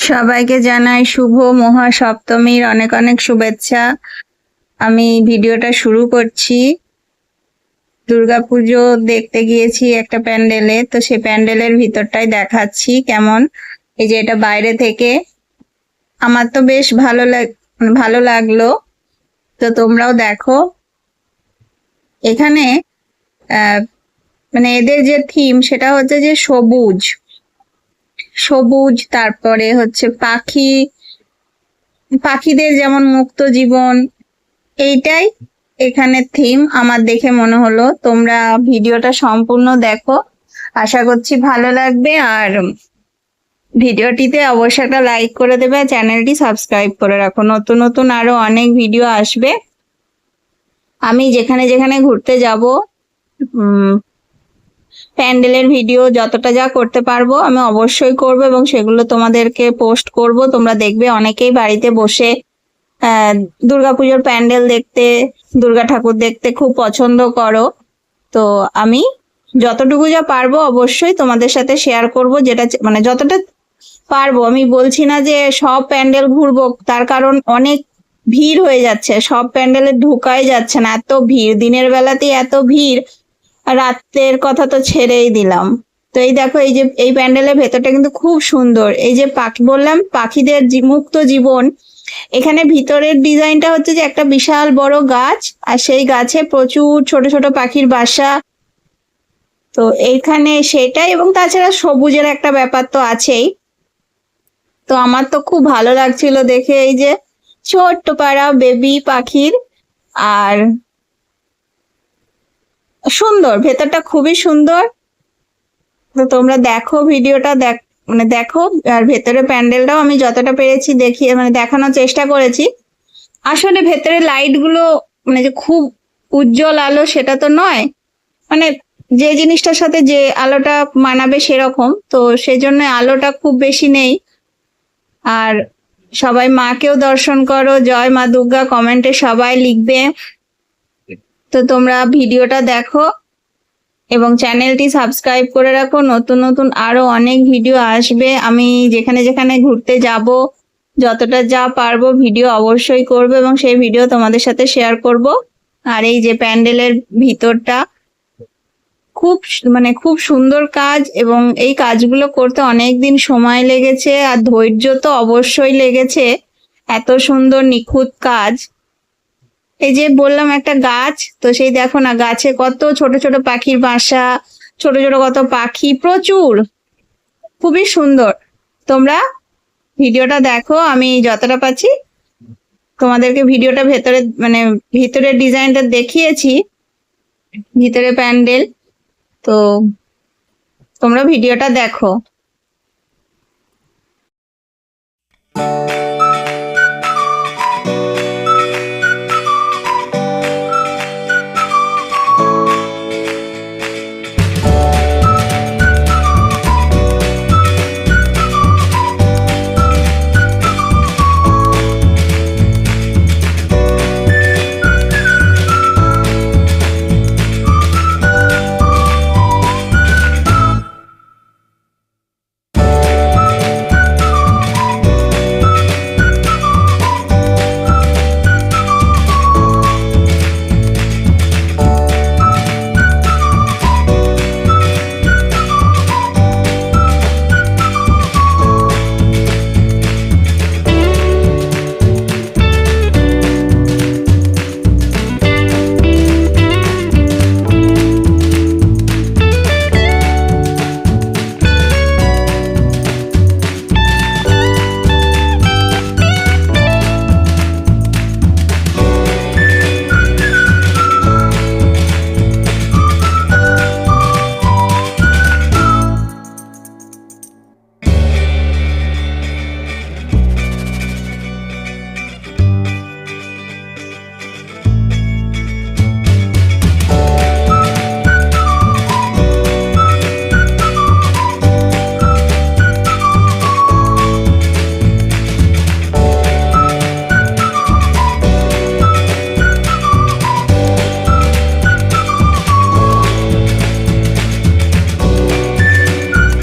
সবাইকে জানাই শুভ মহা সপ্তমীর অনেক অনেক শুভেচ্ছা। আমি ভিডিওটা শুরু করছি। দুর্গাপুজো দেখতে গিয়েছি একটা প্যান্ডেলে, তো সেই প্যান্ডেলের ভিতরটাই দেখাচ্ছি কেমন। এই যে এটা বাইরে থেকে। আমার তো বেশ ভালো ভালো লাগল। তো তোমরাও দেখো। এখানে মানে এদের যে থিম সেটা হচ্ছে যে সবুজ। সবুজ, তারপরে হচ্ছে পাখি, পাখিদের যেমন মুক্ত জীবন, এইটাই এখানে থিম আমার দেখে মনে হলো তোমরা ভিডিওটা সম্পূর্ণ দেখো। আশা করছি ভালো লাগবে। আর ভিডিওটিতে অবশ্যই একটা লাইক করে দেবে। আর চ্যানেলটি সাবস্ক্রাইব করে রাখো। নতুন নতুন আরও অনেক ভিডিও আসবে। আমি যেখানে যেখানে ঘুরতে যাব প্যান্ডেলের ভিডিও যতটা যা করতে পারব আমি অবশ্যই করব এবং সেগুলো তোমাদেরকে পোস্ট করব। তোমরা দেখবে অনেকেই বাড়িতে বসে দুর্গাপুজোর প্যান্ডেল দেখতে, দুর্গা ঠাকুর দেখতে খুব পছন্দ করো। তো আমি যতটুকু যা পারব অবশ্যই তোমাদের সাথে শেয়ার করব যেটা মানে যতটা পারব। আমি বলছি না যে সব প্যান্ডেল ঘুরবো, তার কারণ অনেক ভিড় হয়ে যাচ্ছে। সব প্যান্ডেলে ঢুকাই যাচ্ছে না। এত ভিড়, দিনের বেলাতেই এত ভিড়। রাতের কথা তো ছেড়েই দিলাম। তো এই দেখো, এই যে, এই প্যান্ডেলের ভেতরটা কিন্তু খুব সুন্দর। এই যে পাখি বললাম, পাখিদের মুক্ত জীবন। এখানে ভিতরের ডিজাইনটা হচ্ছে যে একটা বিশাল বড় গাছ, আর সেই গাছে প্রচুর ছোট ছোট পাখির বাসা। তো এইখানে সেটাই, এবং তাছাড়া সবুজের একটা ব্যাপার তো আছেই। তো আমার তো খুব ভালো লাগছিল দেখে, এই যে ছোট্ট পাড়া বেবি পাখির, আর সুন্দর, ভেতরটা খুবই সুন্দর। তো তোমরা দেখো ভিডিওটা, দেখ মানে দেখো, আর ভেতরে প্যান্ডেলটাও আমি যতটা পেরেছি দেখিয়ে মানে দেখানোর চেষ্টা করেছি। আসলে ভেতরে লাইটগুলো মানে যে খুব উজ্জ্বল আলো, সেটা তো নয়। মানে যে জিনিসটার সাথে যে আলোটা মানাবে সেরকম, তো সেজন্য আলোটা খুব বেশি নেই। আর সবাই মাকেও দর্শন করো, জয় মা দুর্গা, কমেন্টে সবাই লিখবে। তো তোমরা ভিডিওটা দেখো এবং চ্যানেলটি সাবস্ক্রাইব করে রাখো। নতুন নতুন আরও অনেক ভিডিও আসবে। আমি যেখানে যেখানে ঘুরতে যাব, যতটা যা পারব ভিডিও অবশ্যই করব এবং সেই ভিডিও তোমাদের সাথে শেয়ার করব। আর এই যে প্যান্ডেলের ভিতরটা, খুব মানে খুব সুন্দর কাজ এবং এই কাজগুলো করতে অনেক দিন সময় লেগেছে আর ধৈর্য তো অবশ্যই লেগেছে। এত সুন্দর নিখুঁত কাজ। এই যে বললাম একটা গাছ, তো সেই দেখো না, গাছে কত ছোট ছোট পাখির বাসা, ছোট ছোট কত পাখি, প্রচুর। খুবই সুন্দর। তোমরা ভিডিওটা দেখো, আমি যতটা পাচ্ছি তোমাদেরকে ভিডিওটা ভেতরে মানে ভিতরের ডিজাইনটা দেখিয়েছি, ভিতরে প্যান্ডেল। তো তোমরা ভিডিওটা দেখো।